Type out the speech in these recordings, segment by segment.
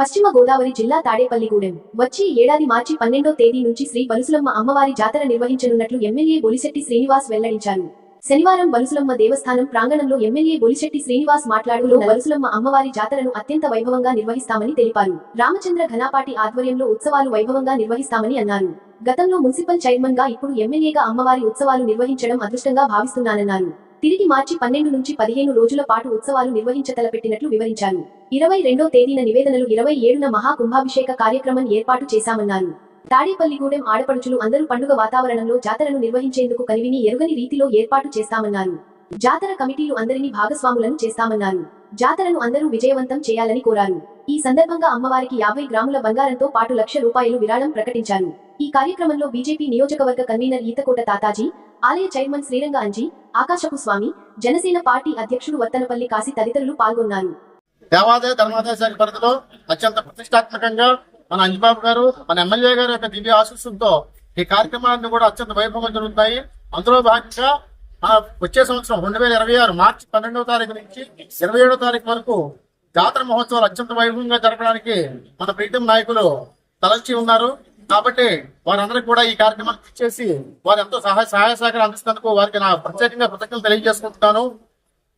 పశ్చిమ గోదావరి జిల్లా తాడేపల్లిగూడెం. వచ్చే ఏడాది మార్చి పన్నెండో తేదీ నుంచి శ్రీ బలుసులమ్మ అమ్మవారి జాతర నిర్వహించనున్నట్లు ఎమ్మెల్యే బొలిశెట్టి శ్రీనివాస్ వెల్లడించారు. శనివారం బలుసులమ్మ దేవస్థానం ప్రాంగణంలో ఎమ్మెల్యే బొలిశెట్టి శ్రీనివాస్ మాట్లాడుతూ బలుసులమ్మ అమ్మవారి జాతరను అత్యంత వైభవంగా నిర్వహిస్తామని తెలిపారు. రామచంద్ర ఘనాపాటి ఆధ్వర్యంలో ఉత్సవాలు వైభవంగా నిర్వహిస్తామని అన్నారు. గతంలో మున్సిపల్ చైర్మన్గా ఇప్పుడు ఎమ్మెల్యేగా అమ్మవారి ఉత్సవాలు నిర్వహించడం అదృష్టంగా భావిస్తున్నానన్నారు. తిరిగి మార్చి పన్నెండు నుంచి పదిహేను రోజుల పాటు ఉత్సవాలు నిర్వహించతలపెట్టినట్లు వివరించారు. ఇరవై రెండో తేదీన నివేదనలు ఇరవై ఏడున మహాకుంభాభిషేక కార్యక్రమం ఏర్పాటు చేశామన్నారు. తాడేపల్లిగూడెం ఆడపడుచులు అందరూ పండుగ వాతావరణంలో జాతరను నిర్వహించేందుకు కనివిని ఎరుగని రీతిలో ఏర్పాటు చేస్తామన్నారు. జాతర కమిటీలు అందరినీ భాగస్వాములను చేస్తామన్నారు. జాతరను అందరూ విజయవంతం చేయాలని కోరారు. ఈ సందర్భంగా అమ్మవారికి యాభై గ్రాముల బంగారంతో పాటు లక్ష రూపాయలు విరాళం ప్రకటించారు. ఈ కార్యక్రమంలో బీజేపీ నియోజకవర్గ కన్వీనర్ ఈతకోట తాతాజీ ఆలయ చైర్మన్ శ్రీరంగ అంజీ ఆకాశపు స్వామి జనసేన పార్టీ అధ్యక్షుడు వత్తనపల్లి కాశీ తదితరులు పాల్గొన్నారు. దేవాదాయ ధర్మాదాయ శాఖ పరిధిలో అత్యంత ప్రతిష్టాత్మకంగా మన అంజబాబు గారు మన ఎమ్మెల్యే గారి యొక్క దివ్య ఆశీస్సులతో ఈ కార్యక్రమాలన్నీ కూడా అత్యంత వైభవంగా జరుగుతాయి. అందులో భాగంగా మన వచ్చే సంవత్సరం రెండు వేల ఇరవై ఆరు మార్చి పన్నెండవ తారీఖు నుంచి ఇరవై ఏడవ తారీఖు వరకు జాతర మహోత్సవాలు అత్యంత వైభవంగా జరపడానికి మన ప్రీతం నాయకులు తలచి ఉన్నారు. కాబట్టి వారందరికీ కూడా ఈ కార్యక్రమానికి ఇచ్చేసి వారు ఎంతో సహాయ సహాయ సహకారం అందిస్తున్నందుకు వారికి నా ప్రత్యేకంగా కృతజ్ఞతలు తెలియజేసుకుంటున్నాను.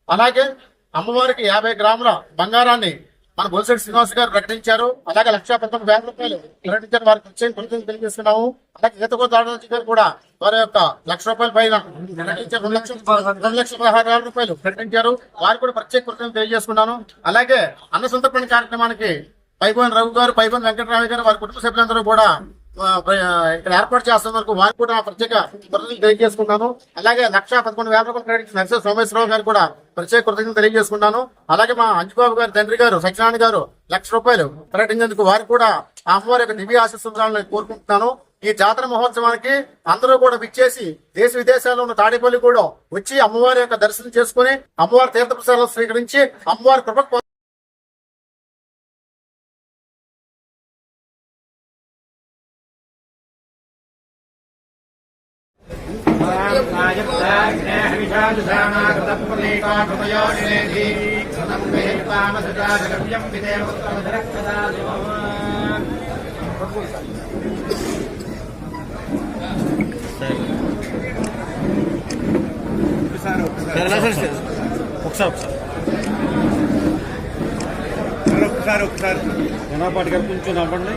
అలాగే అమ్మవారికి యాభై గ్రాముల బంగారాన్ని మన బొలిశెట్టి శ్రీనివాస్ గారు ప్రకటించారు. అలాగే లక్ష పంతొమ్మిది వేల రూపాయలు ప్రకటించారు. వారికి ప్రత్యేక కృతజ్ఞతలు తెలియజేస్తున్నాము. అలాగే ఈతకో దాదాజీ గారు కూడా వారి యొక్క లక్ష రూపాయల పైన ప్రకటించారు. రెండు లక్షల రెండు లక్షల పదహారు వేల రూపాయలు ప్రకటించారు. వారికి కూడా ప్రత్యేక కృతజ్ఞతలు తెలియజేసుకున్నాను. అలాగే అన్న సంతర్పణ కార్యక్రమానికి పైపోయిన రఘు గారు పైపోయిన వెంకటరావు గారు వారి కుటుంబ సభ్యులందరూ కూడా ఇక్కడ ఏర్పాటు చేస్తున్న వరకు వారికి కూడా ప్రత్యేక కృతజ్ఞతలు తెలియజేసుకుంటాను. అలాగే లక్ష పదకొండు వేల రూపాయలు క్రెడిట్ నరసింహ సోమేశ్వరరావు గారు కూడా ప్రత్యేక కృతజ్ఞతలు తెలియజేసుకుంటాను. అలాగే మా అంజుబాబు గారు తండ్రి గారు సత్యనారాయణ గారు లక్ష రూపాయలు ప్రకటించేందుకు వారికి కూడా అమ్మవారి యొక్క దివ్య ఆశీస్సులను కోరుకుంటున్నాను. ఈ జాతర మహోత్సవానికి అందరూ కూడా విచ్చేసి దేశ విదేశాల్లో ఉన్న తాడేపల్లి కూడా వచ్చి అమ్మవారి యొక్క దర్శనం చేసుకుని అమ్మవారి తీర్థ ప్రసాదం స్వీకరించి అమ్మవారి కృప ఒకసారి ఒకసారి ఒకసారి ఒకసారి జనాపాటి గారు కొంచెం నవ్వండి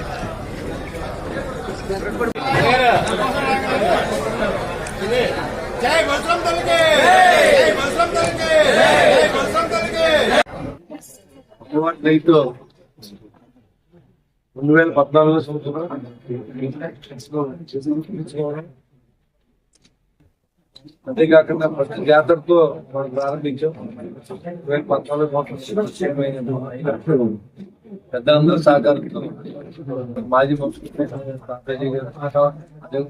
ఇదే దయతో రెండు వేల పద్నాలుగు సంవత్సరం అంతేకాకుండా ప్రతి జాతరతో మనం ప్రారంభించాం. రెండు వేల పద్నాలుగు సంవత్సరం పెద్దలందరూ సహకారంతో మాజీ ముఖ్యమంత్రి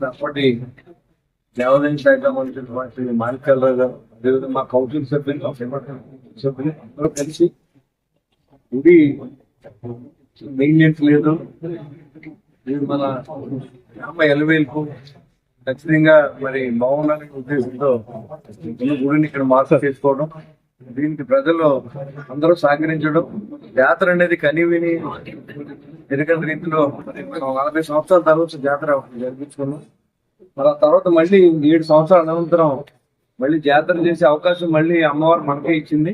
అప్పటి దేవాలయం శాఖ మాణిక్యాలరావు గారు అదేవిధంగా మా కౌన్సిల్ సభ్యులు సభ్యులు అందరూ కలిసి గుడి మెయింటెనెన్స్ లేదు. ఇది మన గ్రామ ఎలవేల్పు. ఖచ్చితంగా మరి బాగుండాలనే ఉద్దేశంతో గుడిని ఇక్కడ మార్పు చేసుకోవడం దీనికి ప్రజలు అందరూ సహకరించడం జాతర అనేది కనివిని ఎరగని రీతిలో నలభై సంవత్సరాల తర్వాత జాతర జరిపించుకున్నాం మరి ఆ తర్వాత మళ్ళీ ఏడు సంవత్సరాల అనంతరం మళ్ళీ జాతర చేసే అవకాశం మళ్ళీ అమ్మవారు మనకే ఇచ్చింది.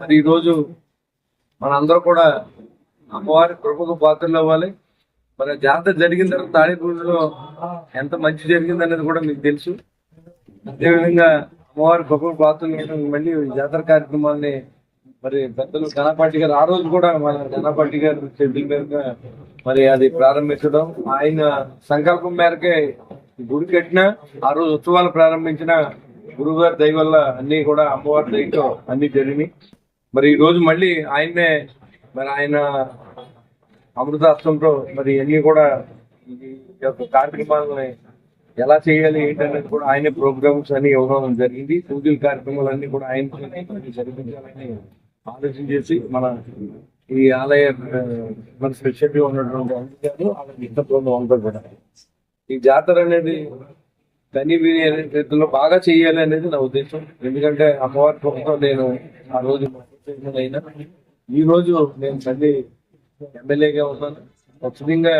మరి ఈ రోజు మనందరూ కూడా అమ్మవారి కృపకు పాత్రలు అవ్వాలి మరి జాతర జరిగిన తర్వాత తాడిపూడిలో ఎంత మంచి జరిగింది అనేది కూడా మీకు తెలుసు. అదేవిధంగా అమ్మవారి కృపకు పాత్రలు మళ్ళీ జాతర కార్యక్రమాన్ని మరి పెద్దలు గణపాటి గారు ఆ రోజు కూడా మన గణపాటి గారు షెడ్యూల్ మరి అది ప్రారంభించడం. ఆయన సంకల్పం మేరకే గుడి కట్టిన ఆ రోజు ఉత్సవాలు ప్రారంభించిన గురువుగారి దయ వల్ల అన్ని కూడా అమ్మవారి దయతో అన్ని జరిగినాయి. మరి ఈ రోజు మళ్ళీ ఆయన్నే మరి ఆయన అమృతాస్త్రంతో మరి అన్ని కూడా ఈ యొక్క కార్యక్రమాలని ఎలా చేయాలి ఏంటనేది కూడా ఆయన ప్రోగ్రామ్స్ అని ఇవ్వడం జరిగింది. పూజల కార్యక్రమాలు అన్ని కూడా ఆయన జరిపించాలని ఆలోచన చేసి మన ఈ ఆలయ మన స్పెషల్ ఉన్నటువంటి అంశాలు అలాగే ఇంత బృందం అంతా కూడా ఈ జాతర అనేది కని విని బాగా చేయాలి అనేది నా ఉద్దేశం. ఎందుకంటే అమ్మవారి కృపతో నేను ఆ రోజు అయినా ఈ రోజు నేను తల్లి ఎమ్మెల్యేగా ఉన్నాను. ఖచ్చితంగా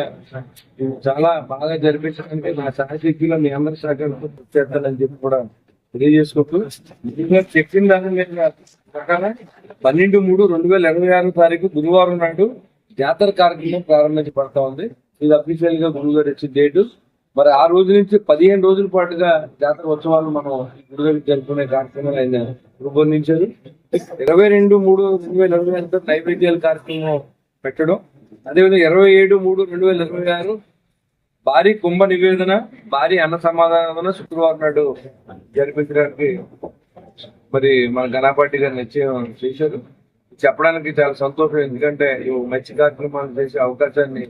చాలా బాగా జరిపించడానికి నా సహశక్తిలో మీ అందరి సహకారంతో చేస్తానని చెప్పి కూడా తెలియజేసుకుంటూ చెప్పిన దాని ప్రకారం పన్నెండు మూడు రెండు వేల ఇరవై ఆరు తారీఖు గురువారం నాడు జాతర కార్యక్రమం ప్రారంభించబడతా ఉంది. ఇది అఫీషియల్గా గురువు గారు ఇచ్చిన డేటు మరి ఆ రోజు నుంచి పదిహేను రోజుల పాటుగా జాతర ఉత్సవాలు మనం ఈ జరుపుకునే కార్యక్రమాలు ఆయన రూపొందించారు. ఇరవై రెండు మూడు రెండు వేల ఇరవై ఐదు నైవేద్యాల కార్యక్రమం పెట్టడం. అదేవిధంగా ఇరవై ఏడు మూడు రెండు వేల ఇరవై ఆరు భారీ కుంభ నివేదన భారీ అన్న సమాధానం శుక్రవారం నాడు జరిపించడానికి మరి మన గణపాటి గారు నిశ్చయం చేశారు. చెప్పడానికి చాలా సంతోషం ఎందుకంటే ఈ మంచి కార్యక్రమాలు చేసే అవకాశాన్ని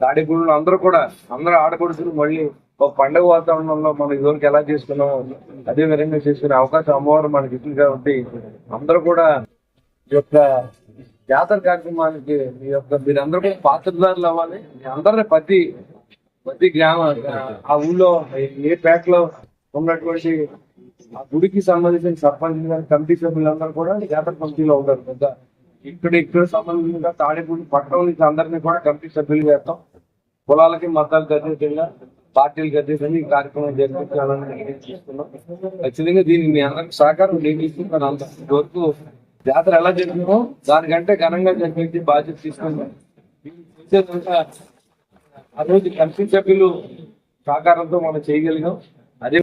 తాడిపూడిలో అందరూ కూడా అందరూ ఆడపడుతులు మళ్ళీ ఒక పండగ వాతావరణంలో మనం ఇదివరకు ఎలా చేసుకున్నాం అదే విధంగా చేసుకునే అవకాశం అమ్మవారు మనకి ఇచ్చింది కాబట్టి అందరూ కూడా ఈ యొక్క జాతర కార్యక్రమానికి మీ యొక్క మీరందరూ కూడా పాత్రదారులు అవ్వాలి. మీ అందరిని ప్రతి ప్రతి గ్రామ ఆ ఊళ్ళో ఏ ప్యాక్లో ఉన్నటువంటి ఆ గుడికి సంబంధించిన సర్పంచ్ కమిటీ సభ్యులందరూ కూడా జాతర కమిటీలో ఉంటారు. పెద్ద ఇక్కడ ఇక్కడ సంబంధించిన తాడేపూడి పట్టణం నుంచి అందరినీ కూడా కమిటీ సభ్యులు చేస్తాం. కులాలకి మతాలకు అతీతంగా పార్టీలకు అతీతంగా ఈ కార్యక్రమం జరిపించాలని ఖచ్చితంగా దీనికి మీ అందరికి సహకారం నేను ఇస్తున్నాను అంత వరకు జాతర ఎలా జరుగుతుందో దానికంటే ఘనంగా జరిపించి బాధ్యత తీసుకున్నాం. ఆ రోజు కమిటీ సభ్యులు సహకారంతో మనం చేయగలిగాం. అదే